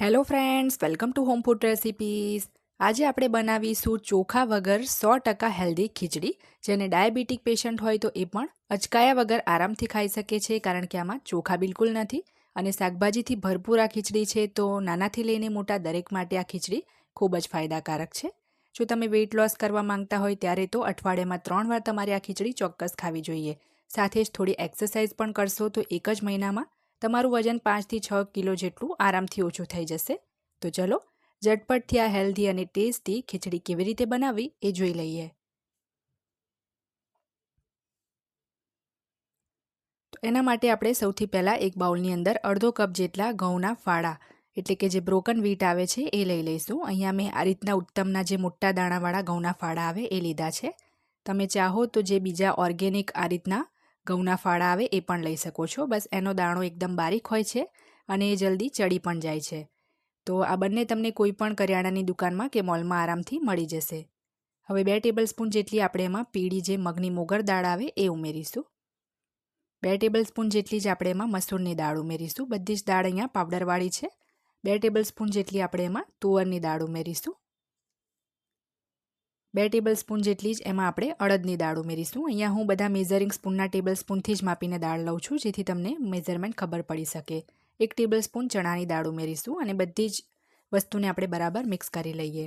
Hello friends welcome to home food recipes આજે આપણે બનાવીશું ચોખા વગર સો ટકા હેલ્ધી ખીચડી, જેને ડાયાબિટીક પેશન્ટ હોય તો એ પણ અચકાયા વગર આરામથી ખાઈ શકે છે, કારણ કે આમાં ચોખા બિલકુલ નથી. અને શાકભાજીથી ભરપૂર આ ખીચડી છે, તો નાનાથી લઈને મોટા દરેક માટે આ ખીચડી ખૂબ જ ફાયદાકારક છે. જો તમે વેઇટ લોસ કરવા માંગતા હોય ત્યારે તો અઠવાડિયામાં ત્રણ વાર તમારે આ ખીચડી ચોક્કસ ખાવી જોઈએ. સાથે જ થોડી એક્સરસાઇઝ પણ કરશો તો એક જ મહિનામાં તમારું વજન પાંચથી છ કિલો જેટલું આરામથી ઓછું થઈ જશે. તો ચલો, ઝટપટથી આ હેલ્ધી અને ટેસ્ટી ખીચડી કેવી રીતે બનાવવી એ જોઈ લઈએ. તો એના માટે આપણે સૌથી પહેલાં એક બાઉલની અંદર અડધો કપ જેટલા ઘઉંના ફાળા, એટલે કે જે બ્રોકન વીટ આવે છે એ લઈ લઈશું. અહીંયા મેં આ રીતના ઉત્તમના જે મોટા દાણાવાળા ઘઉંના ફાળા આવે એ લીધા છે. તમે ચાહો તો જે બીજા ઓર્ગેનિક આ રીતના ઘઉંના ફાળા આવે એ પણ લઈ શકો છો. બસ એનો દાણો એકદમ બારીક હોય છે અને એ જલ્દી ચડી પણ જાય છે. તો આ બંને તમને કોઈ પણ કરિયાણાની દુકાનમાં કે મોલમાં આરામથી મળી જશે. હવે બે ટેબલ સ્પૂન જેટલી આપણે એમાં પીળી જે મગની મોગર દાળ આવે એ ઉમેરીશું. બે ટેબલ સ્પૂન જેટલી જ આપણે એમાં મસૂરની દાળ ઉમેરીશું. બધી જ દાળ અહીંયા પાવડરવાળી છે. બે ટેબલ સ્પૂન જેટલી આપણે એમાં તુવરની દાળ ઉમેરીશું. બે ટેબલ સ્પૂન જેટલી જ એમાં આપણે અડદની દાળ ઉમેરીશું. અહીંયા હું બધા મેઝરિંગ સ્પૂનના ટેબલ સ્પૂનથી જ માપીને દાળ લઉં છું, જેથી તમને મેઝરમેન્ટ ખબર પડી શકે. એક ટેબલ સ્પૂન ચણાની દાળ ઉમેરીશું અને બધી જ વસ્તુને આપણે બરાબર મિક્સ કરી લઈએ.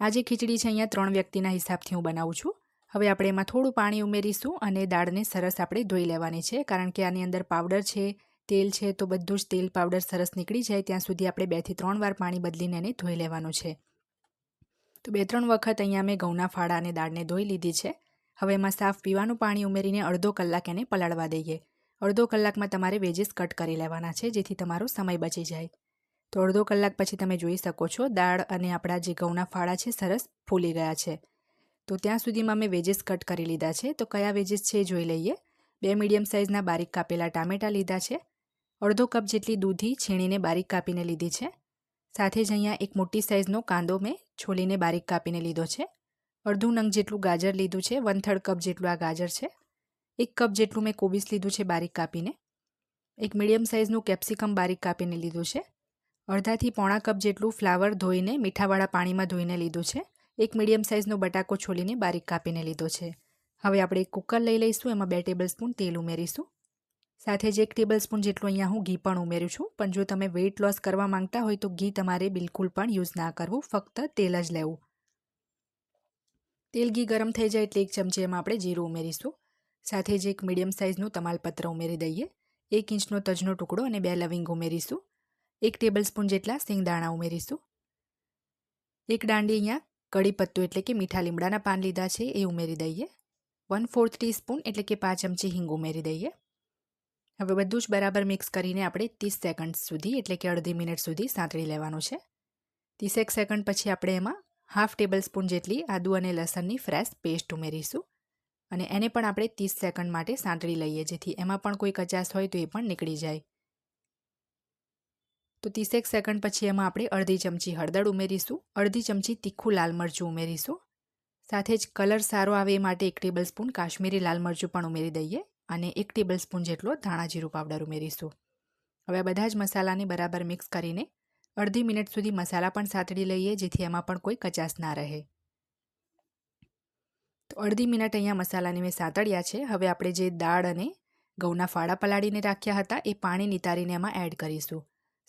આ જે ખીચડી છે અહીંયા ત્રણ વ્યક્તિના હિસાબથી હું બનાવું છું. હવે આપણે એમાં થોડું પાણી ઉમેરીશું અને દાળને સરસ આપણે ધોઈ લેવાની છે, કારણ કે આની અંદર પાવડર છે, તેલ છે, તો બધું જ તેલ પાવડર સરસ નીકળી જાય. ત્યાં સુધી આપણે બેથી ત્રણ વાર પાણી બદલીને એને ધોઈ લેવાનું છે. તો બે ત્રણ વખત અહીંયા મેં ઘઉંના ફાળા અને દાળને ધોઈ લીધી છે. હવે એમાં સાફ પીવાનું પાણી ઉમેરીને અડધો કલાક એને પલાળવા દઈએ. અડધો કલાકમાં તમારે વેજીસ કટ કરી લેવાના છે, જેથી તમારો સમય બચી જાય. તો અડધો કલાક પછી તમે જોઈ શકો છો, દાળ અને આપણા જે ઘઉંના ફાળા છે, સરસ ફૂલી ગયા છે. તો ત્યાં સુધીમાં મેં વેજીસ કટ કરી લીધા છે. તો કયા વેજીસ છે જોઈ લઈએ. બે મીડિયમ સાઇઝના બારીક કાપેલા ટામેટાં લીધા છે. અડધો કપ જેટલી દૂધી છીણીને બારીક કાપીને લીધી છે. સાથે જ અહીંયા એક મોટી સાઇઝનો કાંદો મેં છોલીને બારીક કાપીને લીધો છે. અડધું નંગ જેટલું ગાજર લીધું છે વન થર્ડ કપ જેટલું આ ગાજર છે. એક કપ જેટલું મેં કોબીસ લીધું છે બારીક કાપીને. એક મીડિયમ સાઇઝનું કેપ્સિકમ બારીક કાપીને લીધું છે. અડધાથી પોણા કપ જેટલું ફ્લાવર ધોઈને મીઠાવાળા પાણીમાં ધોઈને લીધું છે. એક મીડિયમ સાઇઝનો બટાકો છોલીને બારીક કાપીને લીધો છે. હવે આપણે એક કુકર લઈ લઈશું, એમાં બે ટેબલ સ્પૂન તેલ ઉમેરીશું. સાથે જ એક ટેબલ સ્પૂન જેટલું અહીંયા હું ઘી પણ ઉમેરું છું. પણ જો તમે વેઇટ લોસ કરવા માંગતા હોય તો ઘી તમારે બિલકુલ પણ યુઝ ના કરવું. ફક્ત તેલ જ લેવું. તેલ ઘી ગરમ થઈ જાય એટલે એક ચમચી એમાં આપણે જીરું ઉમેરીશું. સાથે જ એક મીડિયમ સાઇઝનું તમાલપત્ર ઉમેરી દઈએ. એક ઇંચનો તજનો ટુકડો અને બે લવિંગ ઉમેરીશું. એક ટેબલ સ્પૂન જેટલા સિંગદાણા ઉમેરીશું. એક દાંડી અહીંયા કડી પત્તું એટલે કે મીઠા લીમડાના પાન લીધા છે એ ઉમેરી દઈએ. વન ફોર્થ ટીસ્પૂન એટલે કે પાંચ ચમચી હિંગ ઉમેરી દઈએ. હવે બધું જ બરાબર મિક્સ કરીને આપણે ત્રીસ સેકન્ડ સુધી, એટલે કે અડધી મિનિટ સુધી સાંતળી લેવાનું છે. ત્રીસેક સેકન્ડ પછી આપણે એમાં હાફ ટેબલ સ્પૂન જેટલી આદુ અને લસણની ફ્રેશ પેસ્ટ ઉમેરીશું. અને એને પણ આપણે ત્રીસ સેકન્ડ માટે સાંતળી લઈએ, જેથી એમાં પણ કોઈ કચાશ હોય તો એ પણ નીકળી જાય. તો ત્રીસેક સેકન્ડ પછી એમાં આપણે અડધી ચમચી હળદર ઉમેરીશું, અડધી ચમચી તીખું લાલ મરચું ઉમેરીશું. સાથે જ કલર સારો આવે એ માટે એક ટેબલ સ્પૂન કાશ્મીરી લાલ મરચું પણ ઉમેરી દઈએ. અને એક ટેબલ સ્પૂન જેટલો ધાણા જીરું પાવડર ઉમેરીશું. હવે બધા જ મસાલાને બરાબર મિક્સ કરીને અડધી મિનિટ સુધી મસાલા પણ સાતડી લઈએ, જેથી એમાં પણ કોઈ કચાશ ના રહે. તો અડધી મિનિટ અહીંયા મસાલાને મેં સાતળ્યા છે. હવે આપણે જે દાળ અને ઘઉંના ફાળા પલાળીને રાખ્યા હતા, એ પાણી નિતારીને એમાં એડ કરીશું.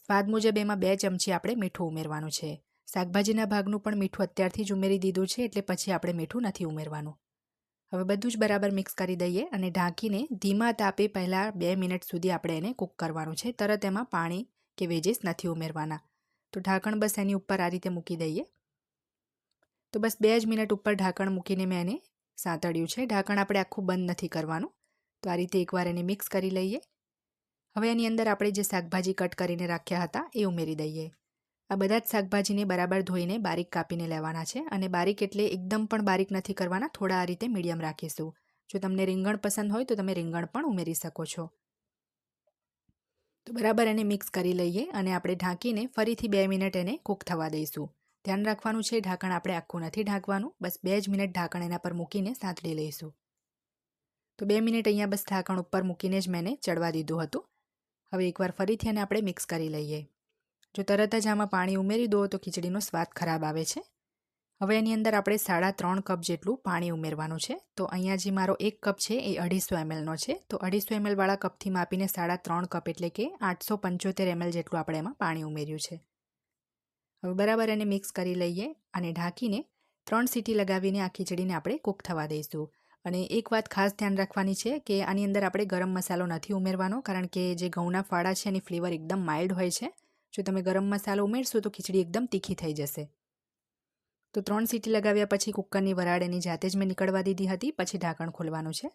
સ્વાદ મુજબ એમાં બે ચમચી આપણે મીઠું ઉમેરવાનું છે. શાકભાજીના ભાગનું પણ મીઠું અત્યારથી જ ઉમેરી દીધું છે, એટલે પછી આપણે મીઠું નથી ઉમેરવાનું. હવે બધું જ બરાબર મિક્સ કરી દઈએ અને ઢાંકીને ધીમા તાપે પહેલાં બે મિનિટ સુધી આપણે એને કૂક કરવાનું છે. તરત એમાં પાણી કે વેજીસ નથી ઉમેરવાના. તો ઢાંકણ બસ એની ઉપર આ રીતે મૂકી દઈએ. તો બસ બે જ મિનિટ ઉપર ઢાંકણ મૂકીને મેં એને સાંતળ્યું છે. ઢાંકણ આપણે આખું બંધ નથી કરવાનું. તો આ રીતે એકવાર એને મિક્સ કરી લઈએ. હવે એની અંદર આપણે જે શાકભાજી કટ કરીને રાખ્યા હતા એ ઉમેરી દઈએ. આ બધા જ શાકભાજીને બરાબર ધોઈને બારીક કાપીને લેવાના છે અને બારીક એટલે એકદમ પણ બારીક નથી કરવાના, થોડા આ રીતે મીડિયમ રાખીશું. જો તમને રીંગણ પસંદ હોય તો તમે રીંગણ પણ ઉમેરી શકો છો. તો બરાબર એને મિક્સ કરી લઈએ અને આપણે ઢાંકીને ફરીથી બે મિનિટ એને કૂક થવા દઈશું. ધ્યાન રાખવાનું છે, ઢાંકણ આપણે આખું નથી ઢાંકવાનું, બસ બે જ મિનિટ ઢાંકણ એના પર મૂકીને સાંતળી લઈશું. તો બે મિનિટ અહીંયા બસ ઢાંકણ ઉપર મૂકીને જ મેં ચડવા દીધું હતું. હવે એકવાર ફરીથી એને આપણે મિક્સ કરી લઈએ. જો તરત જ આમાં પાણી ઉમેરી દો તો ખીચડીનો સ્વાદ ખરાબ આવે છે. હવે એની અંદર આપણે સાડા ત્રણ કપ જેટલું પાણી ઉમેરવાનું છે. તો અહીંયા જે મારો એક કપ છે એ અઢીસો એમએલનો છે. તો અઢીસો એમએલવાળા કપથી માપીને સાડા ત્રણ કપ એટલે કે આઠસો પંચોતેર એમએલ જેટલું આપણે એમાં પાણી ઉમેર્યું છે. હવે બરાબર એને મિક્સ કરી લઈએ અને ઢાંકીને ત્રણ સીટી લગાવીને આ ખીચડીને આપણે કૂક થવા દઈશું. અને એક વાત ખાસ ધ્યાન રાખવાની છે કે આની અંદર આપણે ગરમ મસાલો નથી ઉમેરવાનો, કારણ કે જે ઘઉંના ફાળા છે એની ફ્લેવર એકદમ માઇલ્ડ હોય છે. જો તમે ગરમ મસાલો ઉમેરશો તો ખીચડી એકદમ તીખી થઈ જશે. તો ત્રણ સીટી લગાવ્યા પછી કુકરની વરાળ એની જાતે જ મેં નીકળવા દીધી હતી, પછી ઢાંકણ ખોલવાનું છે.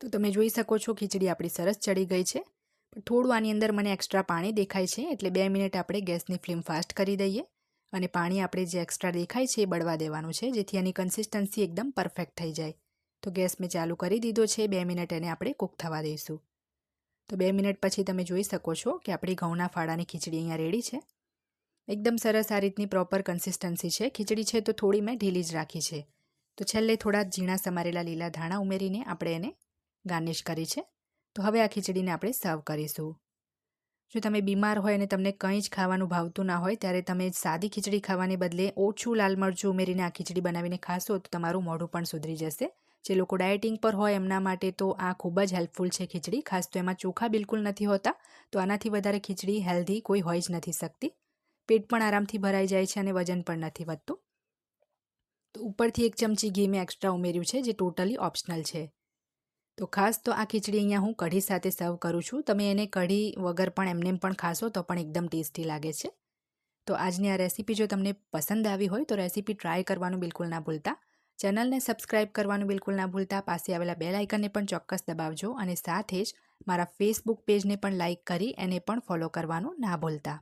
તો તમે જોઈ શકો છો ખીચડી આપણી સરસ ચડી ગઈ છે, પણ થોડું આની અંદર મને એક્સ્ટ્રા પાણી દેખાય છે, એટલે બે મિનિટ આપણે ગેસની ફ્લેમ ફાસ્ટ કરી દઈએ અને પાણી આપણે જે એક્સ્ટ્રા દેખાય છે એ બળવા દેવાનું છે, જેથી એની કન્સિસ્ટન્સી એકદમ પરફેક્ટ થઈ જાય. તો ગેસ મેં ચાલુ કરી દીધો છે, બે મિનિટ એને આપણે કૂક થવા દઈશું. તો બે મિનિટ પછી તમે જોઈ શકો છો કે આપણી ઘઉંના ફાળાની ખીચડી અહીંયા રેડી છે. એકદમ સરસ આ રીતની પ્રોપર કન્સિસ્ટન્સી છે. ખીચડી છે તો થોડી મેં ઢીલી જ રાખી છે. તો છેલ્લે થોડા ઝીણા સમારેલા લીલા ધાણા ઉમેરીને આપણે એને ગાર્નિશ કરી છે. તો હવે આ ખીચડીને આપણે સર્વ કરીશું. જો તમે બીમાર હોય અને તમને કંઈ જ ખાવાનું ભાવતું ના હોય ત્યારે તમે સાદી ખીચડી ખાવાને બદલે ઓછું લાલ મરચું ઉમેરીને આ ખીચડી બનાવીને ખાશો તો તમારું મોઢું પણ સુધરી જશે. જે લોકો ડાયટિંગ પર હોય એમના માટે તો આ ખૂબ જ હેલ્પફુલ છે ખીચડી. ખાસ તો એમાં ચોખા બિલકુલ નથી હોતા, તો આનાથી વધારે ખીચડી હેલ્ધી કોઈ હોઈ જ નથી શકતી. પેટ પણ આરામથી ભરાઈ જાય છે અને વજન પણ નથી વધતું. તો ઉપરથી એક ચમચી ઘી મેં એક્સ્ટ્રા ઉમેર્યું છે, જે ટોટલી ઓપ્શનલ છે. તો ખાસ તો આ ખીચડી અહીંયા હું કઢી સાથે સર્વ કરું છું. તમે એને કઢી વગર પણ એમને પણ ખાશો તો પણ એકદમ ટેસ્ટી લાગે છે. તો આજની આ રેસીપી જો તમને પસંદ આવી હોય તો રેસીપી ટ્રાય કરવાનું બિલકુલ ના ભૂલતા. ચેનલને સબસ્ક્રાઇબ કરવાનું બિલકુલ ના ભૂલતા. પાસે આવેલા બેલ આઇકનને પણ ચોક્કસ દબાવજો અને સાથે જ મારા ફેસબુક પેજને પણ લાઇક કરી એને પણ ફોલો કરવાનું ના ભૂલતા.